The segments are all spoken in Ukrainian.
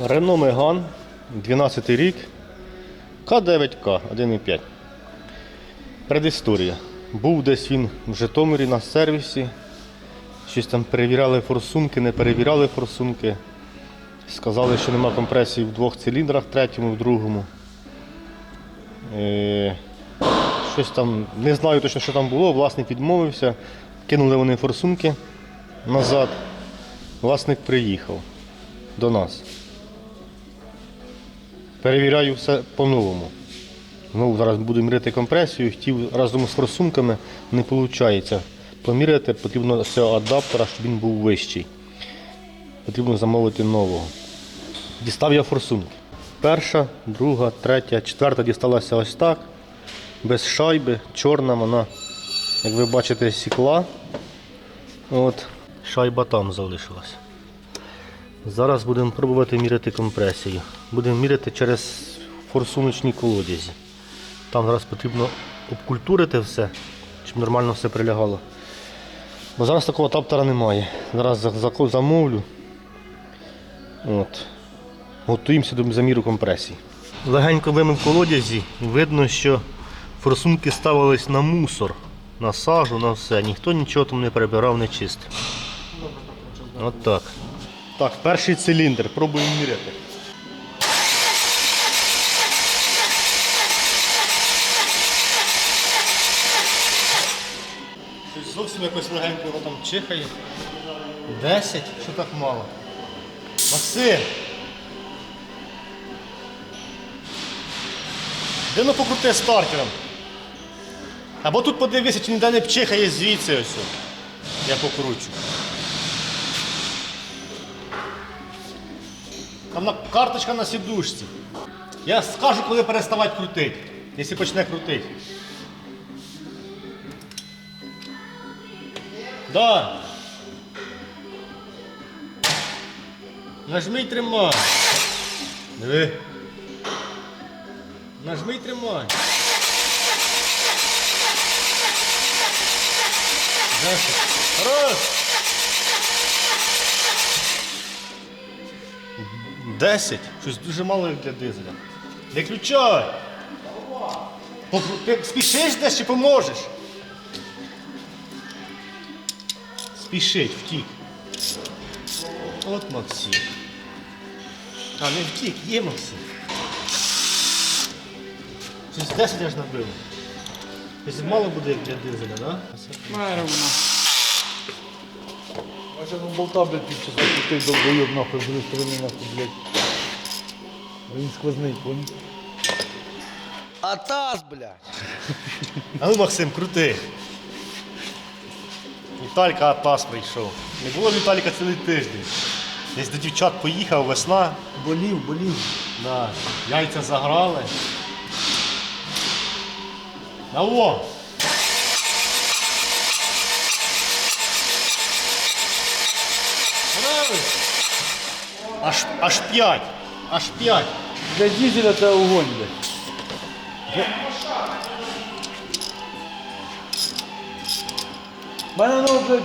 Renault Megane, 12 рік, К9К 1,5. Предісторія. Був десь він в Житомирі на сервісі. Щось там перевіряли форсунки, не перевіряли форсунки. Сказали, що нема компресії в двох циліндрах, третьому, в другому. Е, щось там, не знаю точно, що там було, власник відмовився. Кинули вони форсунки назад. Власник приїхав до нас. Перевіряю все по-новому. Ну, зараз буду міряти компресію, хотів разом з форсунками, не виходить. Поміряти потрібно з цього адаптера, щоб він був вищий. Потрібно замовити нового. Дістав я форсунки. Перша, друга, третя, четверта дісталася ось так. Без шайби, чорна вона, як ви бачите, сікла. От, шайба там залишилась. Зараз будемо пробувати міряти компресію. Будемо міряти через форсуночні колодязі. Там зараз потрібно обкультурити все, щоб нормально все прилягало. Бо зараз такого таптера немає. Зараз за- за- замовлю. От. Готуємося до заміру компресії. Легенько вимив колодязі видно, що форсунки ставились на мусор, на сажу, на все. Ніхто нічого там не перебирав, не чистив. От так. Так, перший циліндр, пробуємо міряти. Щось зовсім якось легенько воно там чихає. 10, що так мало. Максим! Де ну покрути стартером? Або тут подивися, чи ніде не пчихає звідси ось. Я покручу. Там на, карточка на сідушці. Я скажу, коли переставати крутити, якщо почне крутити. Да. Нажми й тримай. Диви. Нажми й тримай. Раз. Десять. Щось дуже мало як для дизеля. Не. Ти спішиш десь чи поможеш? Спішить, втік. От Максим. А, не втік, є Максим. Щось 10 аж набив. Щось мало буде як для дизеля, да? Має вона. А ще ну болта, блядь, під час пустий довбойоб нахуй, з другої сторони нахуй, блядь. Він сквозний, понял? Атас, блядь. А ну, Максим, крути. Віталька Атас прийшов. Не було Віталіка цілий тиждень. Десь до дівчат поїхав, весна. Болів, болів. Да. Яйця заграли. На во! Аж, аж п'ять. Аж п'ять. Для дизеля це огонь, блядь. У мене, ну, блядь,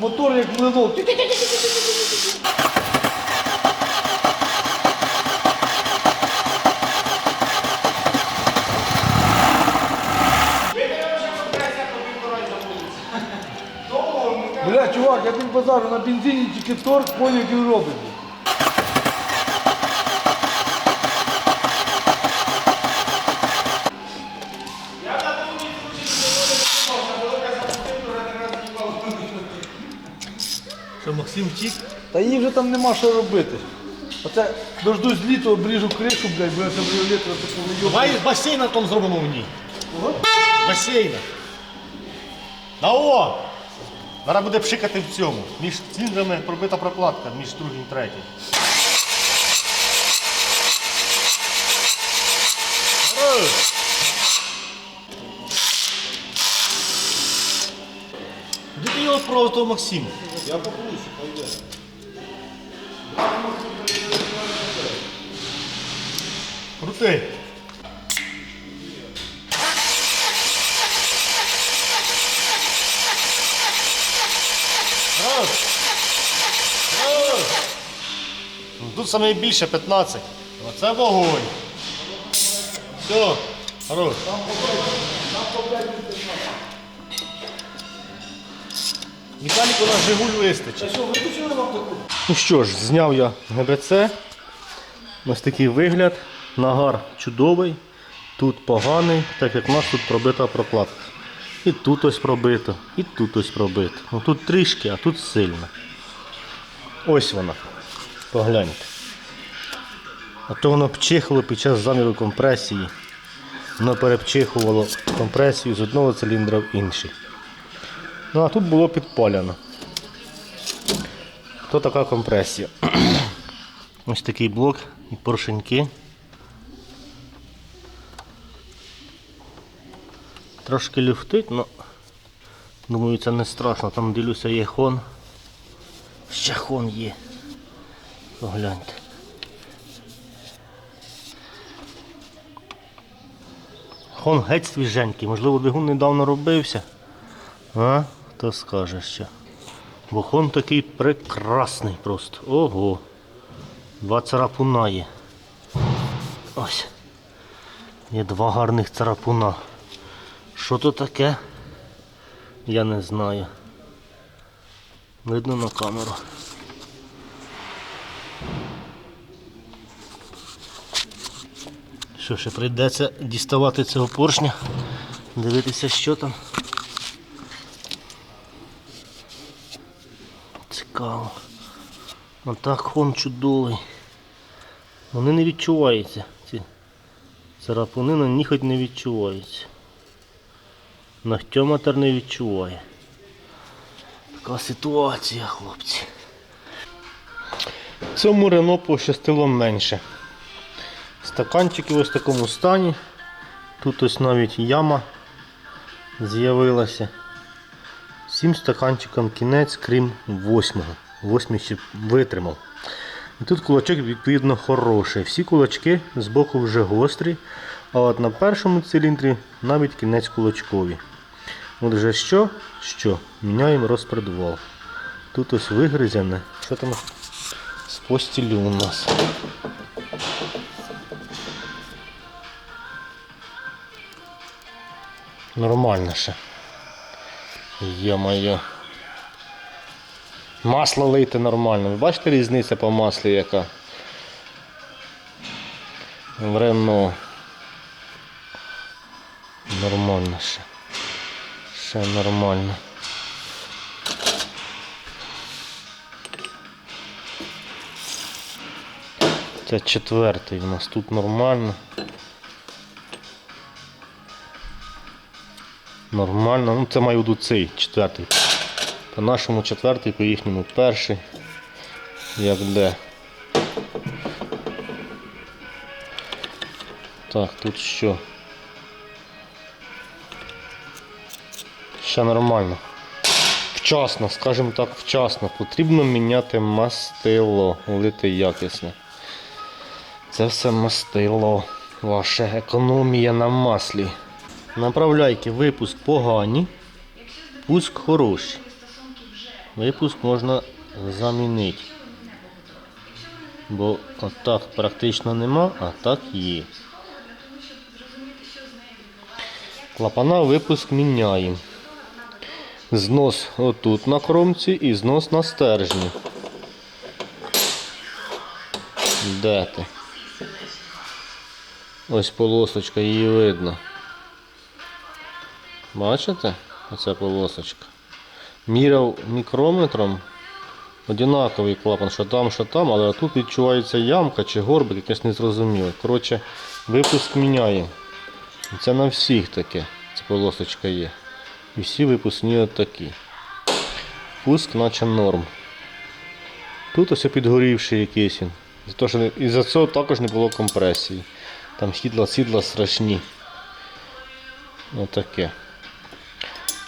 мотор як млинок. Чувак, я тобі базарю на бензині тільки торг, поняв, робить. Що Максим втік? Та їй вже там нема що робити. Оце дождусь літо, обріжу кришу, блядь, бо я літра такого йобу. Давай басейн на тому зробимо в ній. Басейна. На о! Зараз буде пшикати в цьому. Між циліндрами пробита прокладка, між другим і третім. Де ти його того Максима? Я покрушу, пойде. Крути. Тут саме більше 15. Оце вогонь. Все, хорош. Віталіку на Жигуль вистачить. Ну що ж, зняв я ГБЦ. Ось такий вигляд. Нагар чудовий. Тут поганий, так як в нас тут пробита прокладка. І тут ось пробито, і тут ось пробито. Ну тут трішки, а тут сильно. Ось вона. Погляньте. А то воно пчихало під час заміру компресії. Воно перепчихувало компресію з одного циліндра в інший. Ну а тут було підпалено. То така компресія. Ось такий блок і поршеньки. Трошки люфтить, але думаю це не страшно. Там дивлюся є хон. Ще хон є. Погляньте. Хон геть свіженький, можливо, двигун недавно робився. А? Хто скаже ще. Бо хон такий прекрасний просто. Ого. Два царапуна є. Ось. Є два гарних царапуна. Що то таке? Я не знаю. Видно на камеру. Що ще прийдеться діставати цього поршня, дивитися, що там. Цікаво. Отак хон чудовий. Вони не відчуваються. Ці царапини на них не відчуваються. Нахтьометр не відчуває. Така ситуація, хлопці. Цьому Рено пощастило менше. Стаканчики ось в такому стані. Тут ось навіть яма з'явилася. Всім стаканчикам кінець, крім восьмого. Восьмий ще витримав. І тут кулачок відповідно хороший. Всі кулачки з боку вже гострі, а от на першому циліндрі навіть кінець кулачкові. От вже що? Що? Міняємо розпредвал. Тут ось вигризяне. Що там з постілю у нас? Нормально ще. Є-моє. Масло лийте нормально. Ви бачите різниця по маслі яка? В Рено. Нормально ще. Ще нормально. Це четвертий у нас тут нормально. Нормально. Ну це маю бути цей четвертий. По нашому четвертий, по їхньому перший. Як де. Так, тут що? Ще нормально. Вчасно, скажімо так, вчасно. Потрібно міняти мастило, лити якісне. Це все мастило. Ваша економія на маслі. Направляйки випуск погані, пуск хороший. Випуск можна замінити. Бо отак практично нема, а так є. Клапана випуск міняємо. Знос отут на кромці і знос на стержні. Де ти? Ось полосочка, її видно. Бачите? Оця полосочка. Міряв мікрометром. Одинаковий клапан, що там, що там, але тут відчувається ямка чи горбик, якесь незрозуміле. Коротше, випуск міняємо. Це на всіх таке. Ця полосочка є. І всі випускні от такі. Пуск наче норм. Тут ось підгорівший якийсь він. І за цього також не було компресії. Там сідла сідла страшні. Отаке.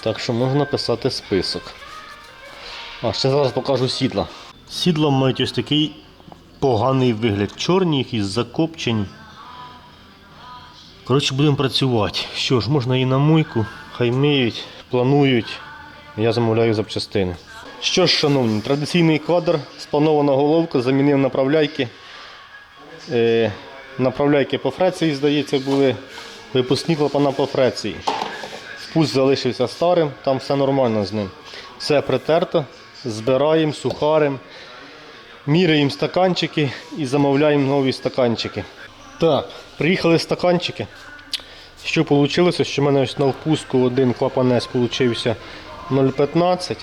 Так що можна писати список. А ще зараз покажу сідла. Сідла мають ось такий поганий вигляд. Чорні якісь закопчені. Коротше, будемо працювати. Що ж, можна і на мойку, хай миють, планують. Я замовляю запчастини. Що ж, шановні, традиційний квадр, спланована головка, замінив направляйки. Е, направляйки по фреції, здається, були. Випускні клапана по фреції. Спуск залишився старим, там все нормально з ним. Все притерто, збираємо, сухарим, міряємо стаканчики і замовляємо нові стаканчики. Так, приїхали стаканчики. Що вийшло? Що в мене ось на впуску один клапанець получився 0,15.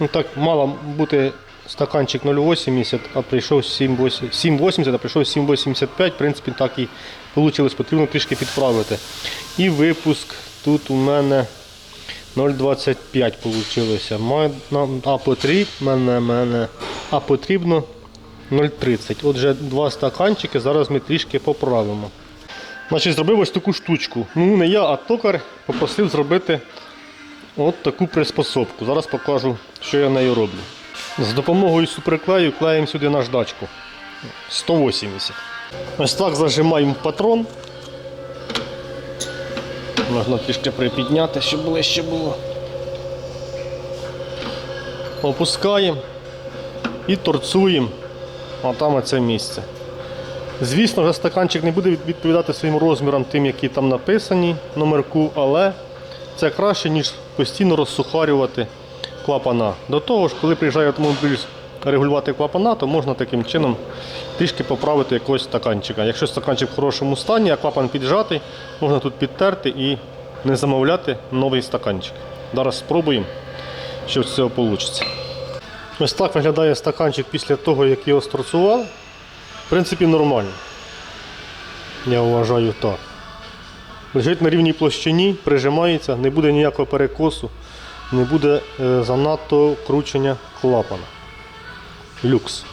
Ну так, мало бути стаканчик 0,80, а прийшов 7,80, а прийшов 7,85. В принципі, так і вийшло, потрібно трішки підправити. І випуск тут у мене 0,25 вийшло. А потрібно, мене, а потрібно 0,30. Отже, два стаканчики, зараз ми трішки поправимо. Значить, зробив ось таку штучку. Ну, не я, а токар попросив зробити от таку приспособку. Зараз покажу, що я нею роблю. З допомогою суперклею клеїмо сюди наждачку. 180. Ось так зажимаємо патрон. Можна трішки припідняти, щоб ближче було. Опускаємо і торцуємо. А там оце місце. Звісно, вже стаканчик не буде відповідати своїм розмірам, тим, які там написані номерку, але це краще, ніж постійно розсухарювати клапана. До того ж, коли приїжджає автомобіль регулювати клапана, то можна таким чином трішки поправити якогось стаканчика. Якщо стаканчик в хорошому стані, а клапан піджатий, можна тут підтерти і не замовляти новий стаканчик. Зараз спробуємо, що з цього вийде. Ось так виглядає стаканчик після того, як його сторцував. Принципі, нормально. Я вважаю так. Лежить на рівній площині, прижимається, не буде ніякого перекосу, не буде е, занадто кручення клапана. Люкс.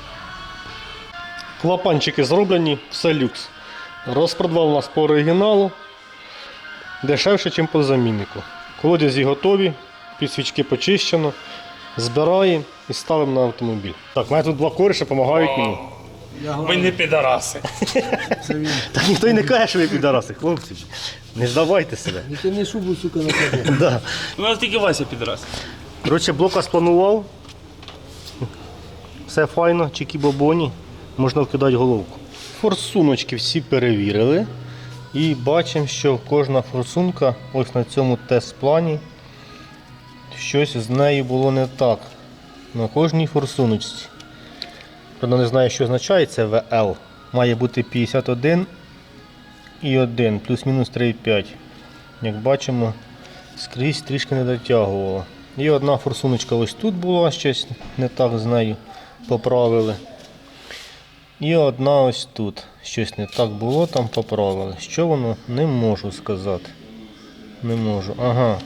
Клапанчики зроблені, все люкс. Розпродав у нас по оригіналу. Дешевше, ніж по заміннику. Колодязі готові, підсвічки почищено. Збираємо і ставимо на автомобіль. Так, мене тут два кореша допомагають мені. Ми не підараси. Та ніхто й не каже, що ви підараси, хлопці. Не здавайте себе. Не шубу, сука, на. Да. У нас тільки Вася підарас. Коротше, блока спланував. Все файно, чікі-бобоні. Можна вкидати головку. Форсуночки всі перевірили. І бачимо, що кожна форсунка, ось на цьому тест-плані, щось з нею було не так. На кожній форсуночці. Правда, не знаю, що означає це ВЛ. Має бути 51 і 1, плюс-мінус 3,5. Як бачимо, скрізь трішки не дотягувало. І одна форсуночка ось тут була, щось не так з нею поправили. І одна ось тут. Щось не так було, там поправили. Що воно? Не можу сказати. Не можу. Ага.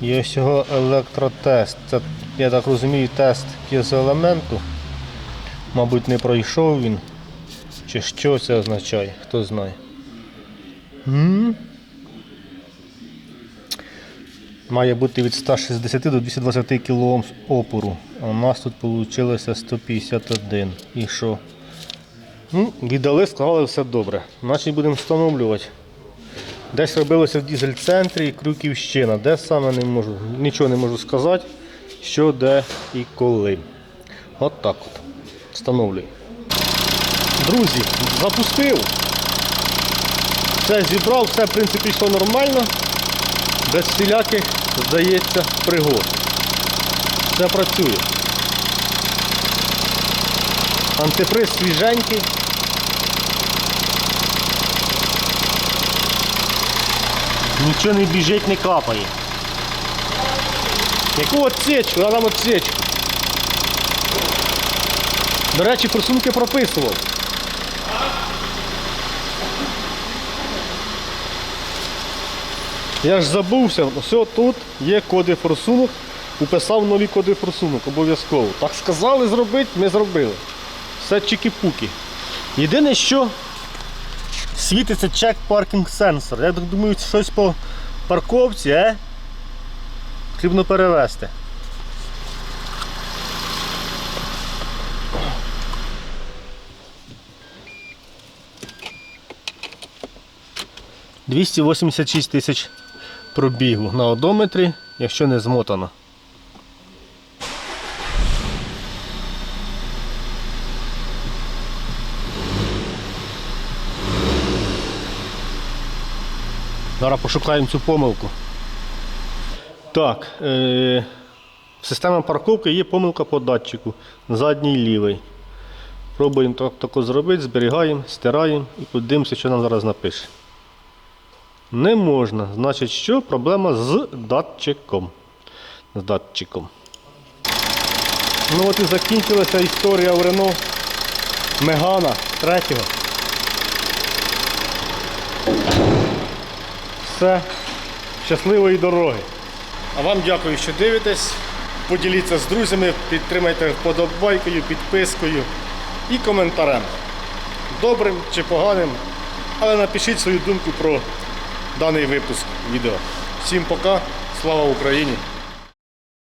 І ось його електротест. Це, я так розумію, тест п'єзоелементу. Мабуть, не пройшов він. Чи що це означає, хто знає. м Має бути від 160 до 220 кОм опору. А у нас тут вийшло 151. І що? Ну, віддали, сказали все добре. Значить будемо встановлювати. Десь робилося в дізель-центрі Крюківщина. Де саме не можу, нічого не можу сказати, що, де і коли. От так от. Встановлюй. Друзі, запустив. Все зібрав, все в принципі йшло нормально. Без всіляких, здається, пригод. Все працює. Антифриз свіженький. Нічого не біжить, не капає. Яку отсечку? Нам отсечку. До речі, форсунки прописував. Я ж забувся, все тут є коди форсунок, уписав нові коди форсунок, обов'язково. Так сказали зробити, ми зробили. Все чики-пуки. Єдине, що світиться чек паркінг сенсор. Я так думаю, щось по парковці, е? Потрібно перевести. 286 тисяч пробігу на одометрі, якщо не змотано. Зараз пошукаємо цю помилку. Так, е в системі парковки є помилка по датчику, задній лівий. Пробуємо так, тако зробити, зберігаємо, стираємо і подивимося, що нам зараз напише. Не можна. Значить, що? Проблема з датчиком. З датчиком. Ну от і закінчилася історія в Рено Мегана третього. Все. Щасливої дороги. А вам дякую, що дивитесь. Поділіться з друзями, підтримайте вподобайкою, підпискою і коментарем. Добрим чи поганим. Але напишіть свою думку про даний випуск відео. Всім пока, слава Україні!